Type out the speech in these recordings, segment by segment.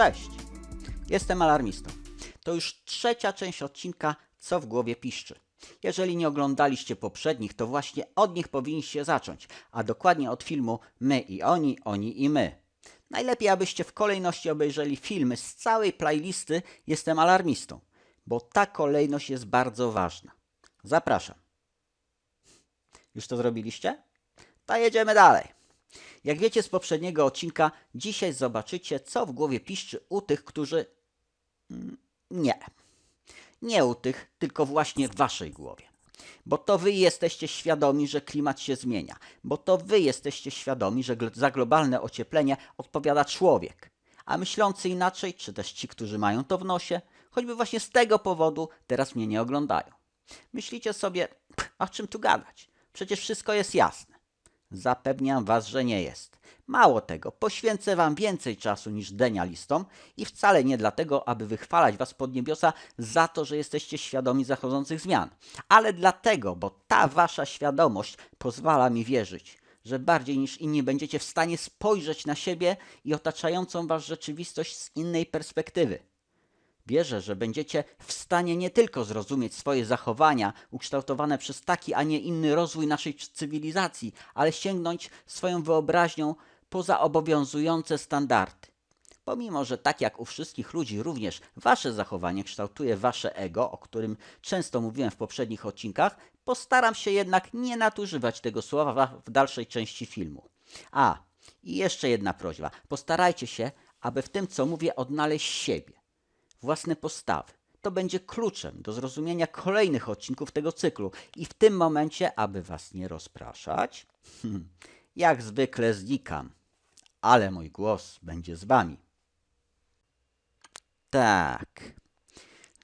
Cześć! Jestem alarmistą. To już trzecia część odcinka Co w głowie piszczy. Jeżeli nie oglądaliście poprzednich, to właśnie od nich powinniście zacząć, a dokładnie od filmu My i oni, oni i my. Najlepiej, abyście w kolejności obejrzeli filmy z całej playlisty Jestem alarmistą, bo ta kolejność jest bardzo ważna. Zapraszam. Już to zrobiliście? To jedziemy dalej. Jak wiecie z poprzedniego odcinka, dzisiaj zobaczycie, co w głowie piszczy u tych, którzy. Mm, Nie. Nie u tych, tylko właśnie w waszej głowie. Bo to wy jesteście świadomi, że klimat się zmienia. Bo to wy jesteście świadomi, że za globalne ocieplenie odpowiada człowiek. A myślący inaczej, czy też ci, którzy mają to w nosie, choćby właśnie z tego powodu teraz mnie nie oglądają. Myślicie sobie, "Pch, o czym tu gadać? Przecież wszystko jest jasne. Zapewniam was, że nie jest. Mało tego, poświęcę wam więcej czasu niż denialistom i wcale nie dlatego, aby wychwalać was pod niebiosa za to, że jesteście świadomi zachodzących zmian, ale dlatego, bo ta wasza świadomość pozwala mi wierzyć, że bardziej niż inni będziecie w stanie spojrzeć na siebie i otaczającą was rzeczywistość z innej perspektywy. Wierzę, że będziecie w stanie nie tylko zrozumieć swoje zachowania ukształtowane przez taki, a nie inny rozwój naszej cywilizacji, ale sięgnąć swoją wyobraźnią poza obowiązujące standardy. Pomimo, że tak jak u wszystkich ludzi, również wasze zachowanie kształtuje wasze ego, o którym często mówiłem w poprzednich odcinkach, postaram się jednak nie nadużywać tego słowa w dalszej części filmu. A, i jeszcze jedna prośba. Postarajcie się, aby w tym, co mówię, odnaleźć siebie własne postawy. To będzie kluczem do zrozumienia kolejnych odcinków tego cyklu i w tym momencie, aby was nie rozpraszać, hmm, jak zwykle znikam, ale mój głos będzie z wami. Tak.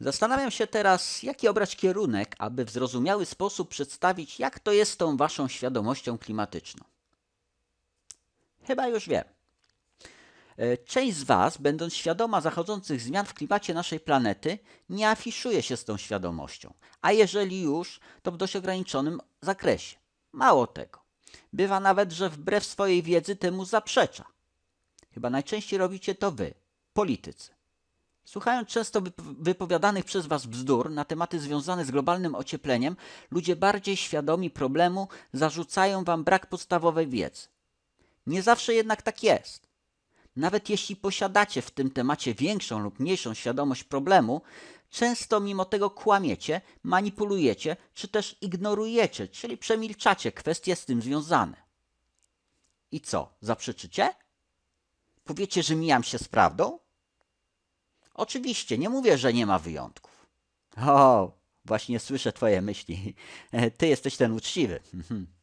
Zastanawiam się teraz, jaki obrać kierunek, aby w zrozumiały sposób przedstawić, jak to jest z tą waszą świadomością klimatyczną. Chyba już wiem. E, Część z Was, będąc świadoma zachodzących zmian w klimacie naszej planety, nie afiszuje się z tą świadomością, a jeżeli już, to w dość ograniczonym zakresie. Mało tego, bywa nawet, że wbrew swojej wiedzy temu zaprzecza. Chyba najczęściej robicie to Wy, politycy. Słuchając często wyp- wypowiadanych przez Was bzdur na tematy związane z globalnym ociepleniem, ludzie bardziej świadomi problemu zarzucają Wam brak podstawowej wiedzy. Nie zawsze jednak tak jest. Nawet jeśli posiadacie w tym temacie większą lub mniejszą świadomość problemu, często mimo tego kłamiecie, manipulujecie czy też ignorujecie, czyli przemilczacie kwestie z tym związane. I co, zaprzeczycie? Powiecie, że mijam się z prawdą? Oczywiście, nie mówię, że nie ma wyjątków. O, właśnie słyszę Twoje myśli. Ty jesteś ten uczciwy.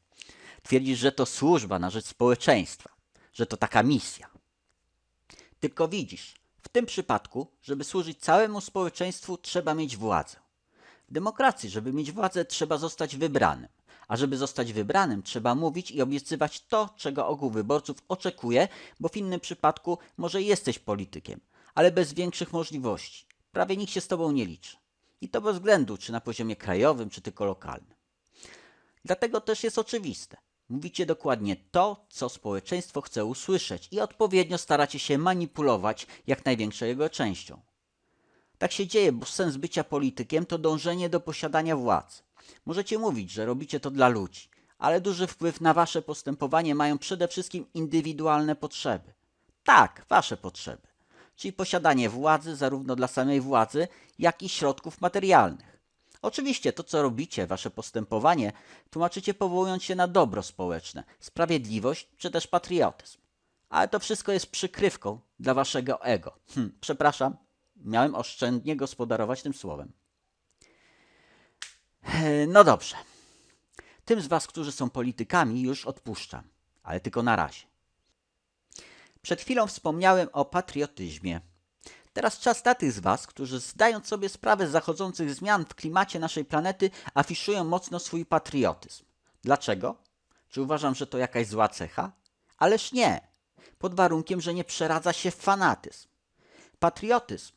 Twierdzisz, że to służba na rzecz społeczeństwa, że to taka misja. Tylko widzisz, w tym przypadku, żeby służyć całemu społeczeństwu, trzeba mieć władzę. W demokracji, żeby mieć władzę, trzeba zostać wybranym. A żeby zostać wybranym, trzeba mówić i obiecywać to, czego ogół wyborców oczekuje, bo w innym przypadku może jesteś politykiem, ale bez większych możliwości. Prawie nikt się z tobą nie liczy. I to bez względu, czy na poziomie krajowym, czy tylko lokalnym. Dlatego też jest oczywiste. Mówicie dokładnie to, co społeczeństwo chce usłyszeć i odpowiednio staracie się manipulować jak największą jego częścią. Tak się dzieje, bo sens bycia politykiem to dążenie do posiadania władzy. Możecie mówić, że robicie to dla ludzi, ale duży wpływ na wasze postępowanie mają przede wszystkim indywidualne potrzeby. Tak, wasze potrzeby, czyli posiadanie władzy zarówno dla samej władzy, jak i środków materialnych. Oczywiście to, co robicie, wasze postępowanie, tłumaczycie powołując się na dobro społeczne, sprawiedliwość czy też patriotyzm. Ale to wszystko jest przykrywką dla waszego ego. Hm, przepraszam, miałem oszczędnie gospodarować tym słowem. E, No dobrze. Tym z was, którzy są politykami, już odpuszczam, ale tylko na razie. Przed chwilą wspomniałem o patriotyzmie. Teraz czas na tych z Was, którzy zdając sobie sprawę z zachodzących zmian w klimacie naszej planety, afiszują mocno swój patriotyzm. Dlaczego? Czy uważam, że to jakaś zła cecha? Ależ nie. Pod warunkiem, że nie przeradza się w fanatyzm. Patriotyzm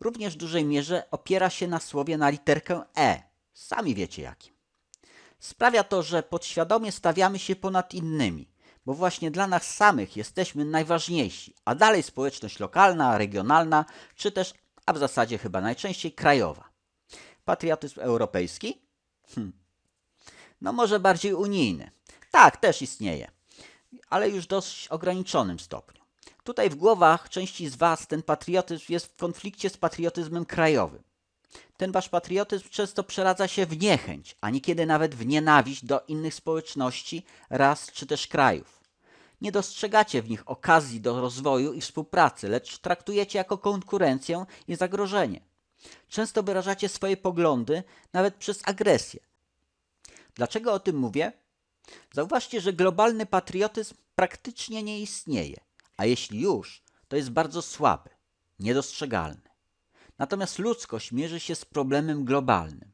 również w dużej mierze opiera się na słowie na literkę E. Sami wiecie jakim. Sprawia to, że podświadomie stawiamy się ponad innymi, bo właśnie dla nas samych jesteśmy najważniejsi, a dalej społeczność lokalna, regionalna, czy też, a w zasadzie chyba najczęściej krajowa. Patriotyzm europejski? Hm. No może bardziej unijny. Tak, też istnieje, ale już w dość ograniczonym stopniu. Tutaj w głowach części z Was ten patriotyzm jest w konflikcie z patriotyzmem krajowym. Ten wasz patriotyzm często przeradza się w niechęć, a niekiedy nawet w nienawiść do innych społeczności, ras czy też krajów. Nie dostrzegacie w nich okazji do rozwoju i współpracy, lecz traktujecie jako konkurencję i zagrożenie. Często wyrażacie swoje poglądy nawet przez agresję. Dlaczego o tym mówię? Zauważcie, że globalny patriotyzm praktycznie nie istnieje, a jeśli już, to jest bardzo słaby, niedostrzegalny. Natomiast ludzkość mierzy się z problemem globalnym.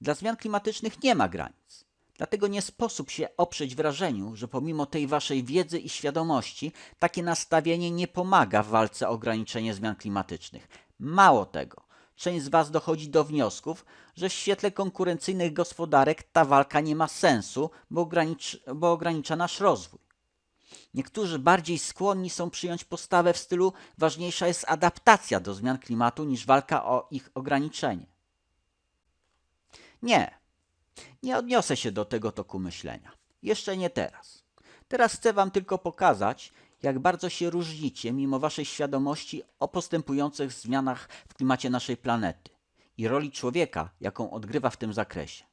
Dla zmian klimatycznych nie ma granic. Dlatego nie sposób się oprzeć wrażeniu, że pomimo tej waszej wiedzy i świadomości, takie nastawienie nie pomaga w walce o ograniczenie zmian klimatycznych. Mało tego, część z was dochodzi do wniosków, że w świetle konkurencyjnych gospodarek ta walka nie ma sensu, bo, ogranicz, bo ogranicza nasz rozwój. Niektórzy bardziej skłonni są przyjąć postawę w stylu ważniejsza jest adaptacja do zmian klimatu niż walka o ich ograniczenie. Nie, nie odniosę się do tego toku myślenia. Jeszcze nie teraz. Teraz chcę Wam tylko pokazać, jak bardzo się różnicie mimo Waszej świadomości o postępujących zmianach w klimacie naszej planety i roli człowieka, jaką odgrywa w tym zakresie.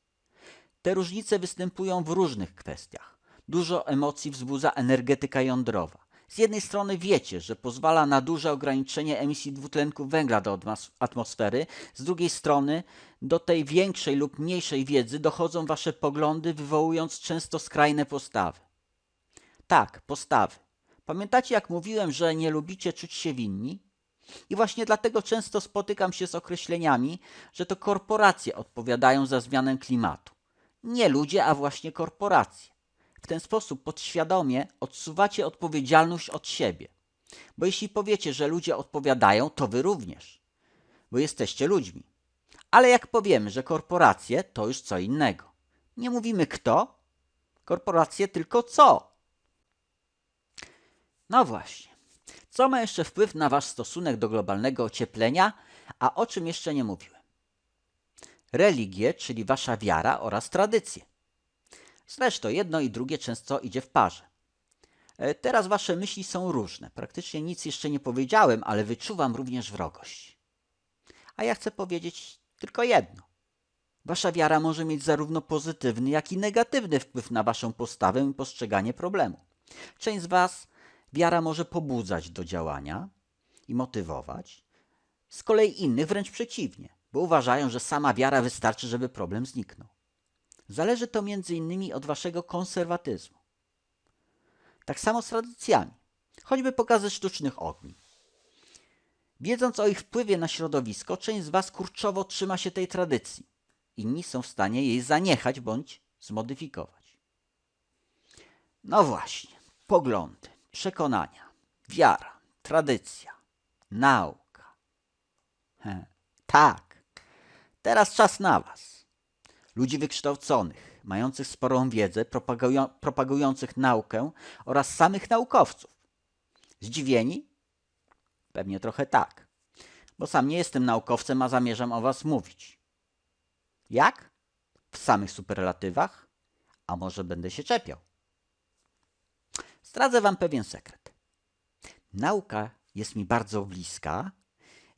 Te różnice występują w różnych kwestiach Dużo emocji wzbudza energetyka jądrowa. Z jednej strony wiecie, że pozwala na duże ograniczenie emisji dwutlenku węgla do atmosfery, z drugiej strony do tej większej lub mniejszej wiedzy dochodzą wasze poglądy, wywołując często skrajne postawy. Tak, postawy. Pamiętacie, jak mówiłem, że nie lubicie czuć się winni? I właśnie dlatego często spotykam się z określeniami, że to korporacje odpowiadają za zmianę klimatu. Nie ludzie, a właśnie korporacje. W ten sposób podświadomie odsuwacie odpowiedzialność od siebie. Bo jeśli powiecie, że ludzie odpowiadają, to wy również, bo jesteście ludźmi. Ale jak powiemy, że korporacje, to już co innego. Nie mówimy kto, korporacje tylko co. No właśnie. Co ma jeszcze wpływ na wasz stosunek do globalnego ocieplenia, a o czym jeszcze nie mówiłem? Religie, czyli wasza wiara oraz tradycje. Zresztą jedno i drugie często idzie w parze. E, teraz wasze myśli są różne. Praktycznie nic jeszcze nie powiedziałem, ale wyczuwam również wrogość. A ja chcę powiedzieć tylko jedno. Wasza wiara może mieć zarówno pozytywny, jak i negatywny wpływ na waszą postawę i postrzeganie problemu. Część z was wiara może pobudzać do działania i motywować, z kolei innych wręcz przeciwnie, bo uważają, że sama wiara wystarczy, żeby problem zniknął. Zależy to innymi od waszego konserwatyzmu. Tak samo z tradycjami, choćby pokazy sztucznych ogni. Wiedząc o ich wpływie na środowisko, część z was kurczowo trzyma się tej tradycji. Inni są w stanie jej zaniechać bądź zmodyfikować. No właśnie, poglądy, przekonania, wiara, tradycja, nauka. He, tak, teraz czas na was ludzi wykształconych, mających sporą wiedzę, propagujących naukę oraz samych naukowców. Zdziwieni? Pewnie trochę tak, bo sam nie jestem naukowcem, a zamierzam o was mówić. Jak? W samych superlatywach? A może będę się czepiał? Zdradzę wam pewien sekret. Nauka jest mi bardzo bliska,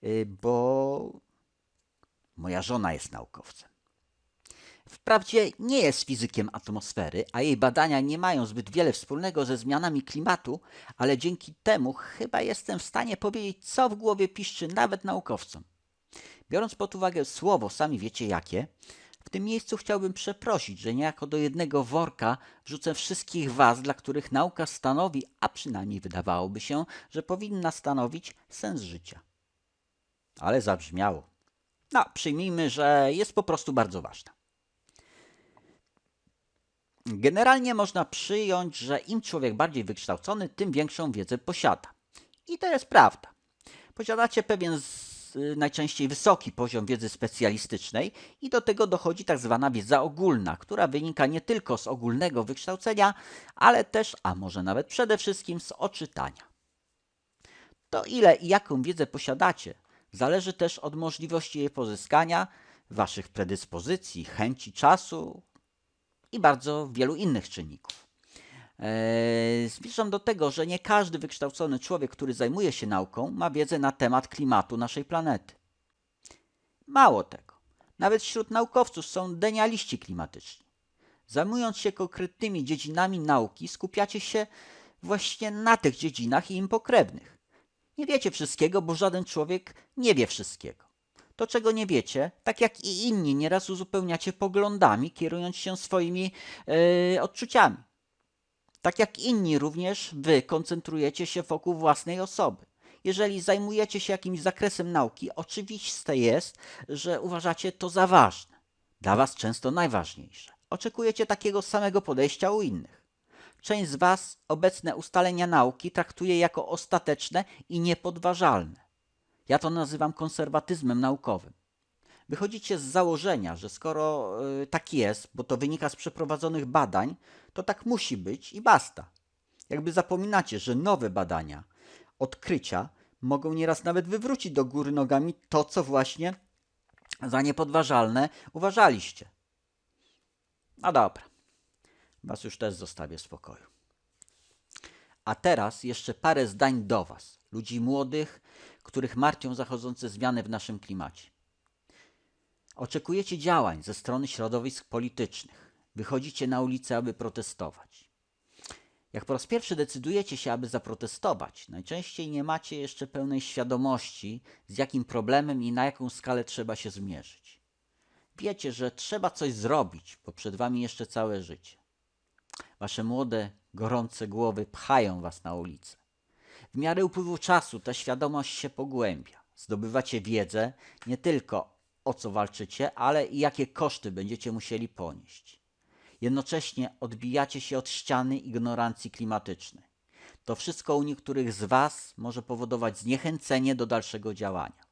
y, bo moja żona jest naukowcem. Wprawdzie nie jest fizykiem atmosfery, a jej badania nie mają zbyt wiele wspólnego ze zmianami klimatu, ale dzięki temu chyba jestem w stanie powiedzieć, co w głowie piszczy nawet naukowcom. Biorąc pod uwagę słowo, sami wiecie jakie, w tym miejscu chciałbym przeprosić, że niejako do jednego worka wrzucę wszystkich Was, dla których nauka stanowi, a przynajmniej wydawałoby się, że powinna stanowić sens życia. Ale zabrzmiało. No, przyjmijmy, że jest po prostu bardzo ważna. Generalnie można przyjąć, że im człowiek bardziej wykształcony, tym większą wiedzę posiada. I to jest prawda. Posiadacie pewien s- najczęściej wysoki poziom wiedzy specjalistycznej i do tego dochodzi tak zwana wiedza ogólna, która wynika nie tylko z ogólnego wykształcenia, ale też, a może nawet przede wszystkim z oczytania. To ile i jaką wiedzę posiadacie, zależy też od możliwości jej pozyskania, waszych predyspozycji, chęci czasu i bardzo wielu innych czynników. Eee, Zmierzam do tego, że nie każdy wykształcony człowiek, który zajmuje się nauką, ma wiedzę na temat klimatu naszej planety. Mało tego, nawet wśród naukowców są denialiści klimatyczni. Zajmując się konkretnymi dziedzinami nauki, skupiacie się właśnie na tych dziedzinach i im pokrewnych. Nie wiecie wszystkiego, bo żaden człowiek nie wie wszystkiego. To, czego nie wiecie, tak jak i inni, nieraz uzupełniacie poglądami, kierując się swoimi e, odczuciami. Tak jak inni również wy koncentrujecie się wokół własnej osoby. Jeżeli zajmujecie się jakimś zakresem nauki, oczywiste jest, że uważacie to za ważne. Dla was często najważniejsze. Oczekujecie takiego samego podejścia u innych. Część z was obecne ustalenia nauki traktuje jako ostateczne i niepodważalne. Ja to nazywam konserwatyzmem naukowym. Wychodzicie z założenia, że skoro y, tak jest, bo to wynika z przeprowadzonych badań, to tak musi być i basta. Jakby zapominacie, że nowe badania, odkrycia mogą nieraz nawet wywrócić do góry nogami to, co właśnie za niepodważalne uważaliście. No dobra, was już też zostawię w spokoju. A teraz jeszcze parę zdań do Was, ludzi młodych, których martwią zachodzące zmiany w naszym klimacie. Oczekujecie działań ze strony środowisk politycznych. Wychodzicie na ulicę, aby protestować. Jak po raz pierwszy decydujecie się, aby zaprotestować, najczęściej nie macie jeszcze pełnej świadomości, z jakim problemem i na jaką skalę trzeba się zmierzyć. Wiecie, że trzeba coś zrobić, bo przed wami jeszcze całe życie. Wasze młode, gorące głowy pchają was na ulicę. W miarę upływu czasu ta świadomość się pogłębia. Zdobywacie wiedzę nie tylko o co walczycie, ale i jakie koszty będziecie musieli ponieść. Jednocześnie odbijacie się od ściany ignorancji klimatycznej. To wszystko u niektórych z Was może powodować zniechęcenie do dalszego działania.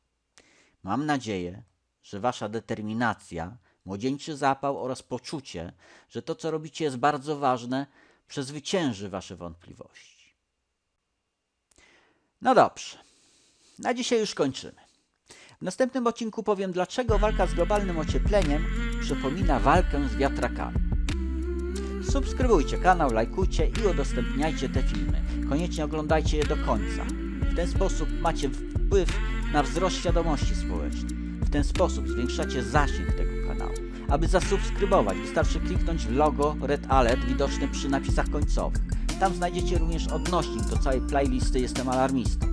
Mam nadzieję, że Wasza determinacja, młodzieńczy zapał oraz poczucie, że to, co robicie, jest bardzo ważne, przezwycięży Wasze wątpliwości. No dobrze, na dzisiaj już kończymy. W następnym odcinku powiem, dlaczego walka z globalnym ociepleniem przypomina walkę z wiatrakami. Subskrybujcie kanał, lajkujcie i udostępniajcie te filmy. Koniecznie oglądajcie je do końca. W ten sposób macie wpływ na wzrost świadomości społecznej. W ten sposób zwiększacie zasięg tego kanału. Aby zasubskrybować, wystarczy kliknąć w logo Red Alert widoczne przy napisach końcowych. Tam znajdziecie również odnośnik do całej playlisty Jestem Alarmistą.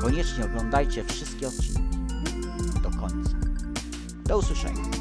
Koniecznie oglądajcie wszystkie odcinki do końca. Do usłyszenia.